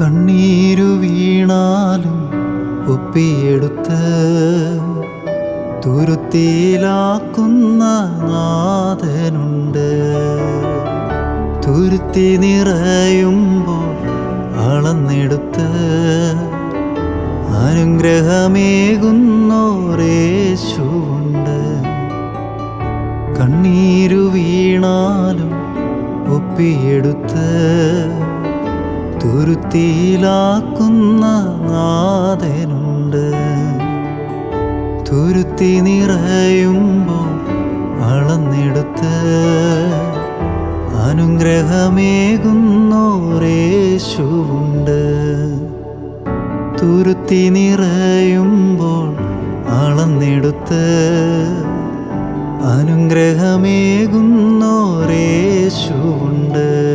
കണ്ണീരു വീണാലും ഒപ്പിയെടുത്ത് തുരുത്തിയിലാക്കുന്ന നാഥനുണ്ട്. തുരുത്തി നിറയുമ്പോൾ അളന്നെടുത്ത് അനുഗ്രഹമേകുന്നോരേശുണ്ട് കണ്ണീരു വീണാലും ഒപ്പിയെടുത്ത് തുരുത്തിയിലാക്കുന്ന നാഥനുണ്ട്. തുരുത്തി നിറയുമ്പോൾ അളന്നെടുത്ത് അനുഗ്രഹമേകുന്നോരേശുവുണ്ട്. തുരുത്തി നിറയുമ്പോൾ അളന്നെടുത്ത് അനുഗ്രഹമേകുന്നോരേശുവുണ്ട്.